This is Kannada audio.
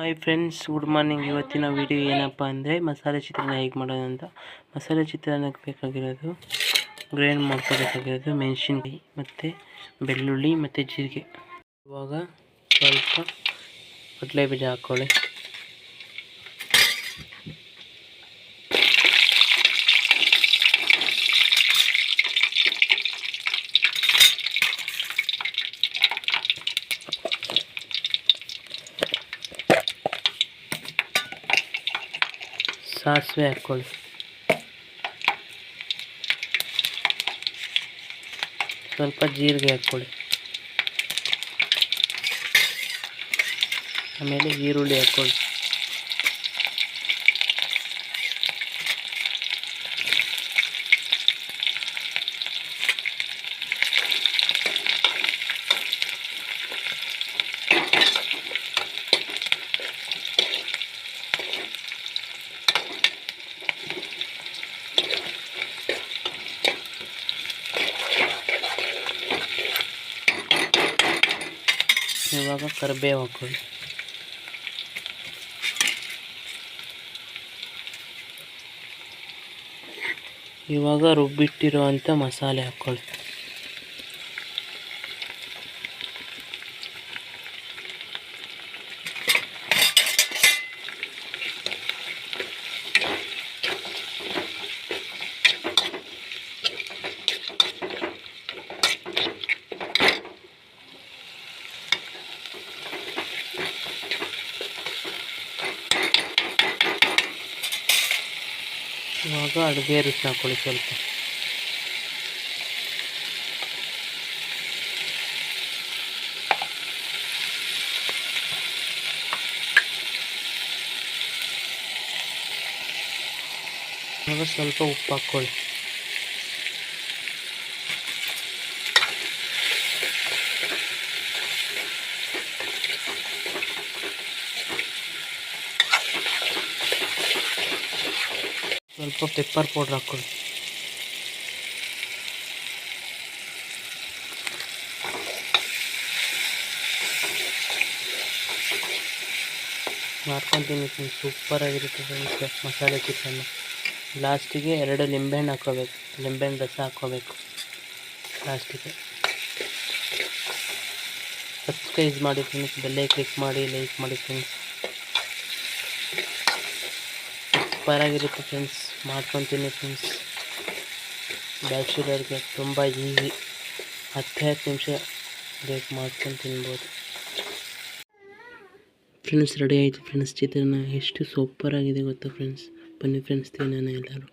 ಹಾಯ್ ಫ್ರೆಂಡ್ಸ್ ಗುಡ್ ಮಾರ್ನಿಂಗ್ ಇವತ್ತಿನ ವಿಡಿಯೋ ಏನಪ್ಪ ಅಂದರೆ ಮಸಾಲೆ ಚಿತ್ರಾನ್ನ ಹೇಗೆ ಮಾಡೋದು ಅಂತ. ಮಸಾಲೆ ಚಿತ್ರಾನ್ನಕ್ಕೆ ಬೇಕಾಗಿರೋದು ಗ್ರೈಂಡ್ ಮಾಡ್ಕೋಬೇಕಾಗಿರೋದು ಮೆಣಸಿನ್ಕಾಯಿ ಮತ್ತು ಬೆಳ್ಳುಳ್ಳಿ ಮತ್ತು ಜೀರಿಗೆ. ಇವಾಗ ಸ್ವಲ್ಪ ಕಡಲೆ ಬೀಜ ಹಾಕ್ಕೊಳ್ಳಿ ಸಾಸಿವೆ ಹಾಕ್ಕೊಳ್ಳಿ ಸ್ವಲ್ಪ ಜೀರಿಗೆ ಹಾಕ್ಕೊಳ್ಳಿ ಆಮೇಲೆ ಈರುಳ್ಳಿ ಹಾಕ್ಕೊಳ್ಳಿ ಇವಾಗ ಕರಿಬೇವು ಹಾಕೊಳ್ಳಿ ಇವಾಗ ರುಬ್ಬಿಟ್ಟಿರುವಂಥ ಮಸಾಲೆ ಹಾಕ್ಕೊಳ್ಳಿ ಇವಾಗ ಅಡುಗೆ ರುಚಿ ಹಾಕ್ಕೊಳ್ಳಿ ಸ್ವಲ್ಪ. ಇವಾಗ ಸ್ವಲ್ಪ ಉಪ್ಪು ಹಾಕ್ಕೊಳ್ಳಿ ಸ್ವಲ್ಪ ಪೆಪ್ಪರ್ ಪೌಡ್ರ್ ಹಾಕ್ಕೊಳ್ಳಿ. ಮಾಡ್ಕೊತೀನಿ ಸೂಪರಾಗಿರುತ್ತೆ ಫ್ರೆಂಡ್ಸ್ ಮಸಾಲೆ ಚಿಕನ್ನು ಲಾಸ್ಟಿಗೆ ಎರಡು ಲಿಂಬೆಹಣ್ಣು ಹಾಕೋಬೇಕು ಲಿಂಬೆಹಣ್ಣು ರಸ ಹಾಕ್ಕೋಬೇಕು. ಲಾಸ್ಟಿಗೆ ಸಬ್ಸ್ಕ್ರೈಬ್ ಮಾಡಿ ಫ್ರೆಂಡ್ಸ್ ಬೆಲ್ಲೇ ಕ್ಲಿಕ್ ಮಾಡಿ ಲೈಕ್ ಮಾಡಿ ಫ್ರೆಂಡ್ಸ್ ಸೂಪರಾಗಿರುತ್ತೆ ಫ್ರೆಂಡ್ಸ್ ಮಾಡ್ಕೊತೀನಿ ಫ್ರೆಂಡ್ಸ್ ಬ್ಯಾಚುಲರ್ಗೆ ತುಂಬ ಈಸಿ ಹತ್ತು ಹತ್ತು ನಿಮಿಷ ಬೇಕು ಮಾಡ್ಕೊಂಡು ತಿನ್ಬೋದು ಫ್ರೆಂಡ್ಸ್ ರೆಡಿ ಆಯಿತು ಫ್ರೆಂಡ್ಸ್ ಚಿತ್ರಾನ್ನ ಎಷ್ಟು ಸೂಪರ್ ಆಗಿದೆ ಗೊತ್ತಾ ಫ್ರೆಂಡ್ಸ್ ಬನ್ನಿ ಫ್ರೆಂಡ್ಸ್ ತಿನ್ನೋಣ ಎಲ್ಲರೂ.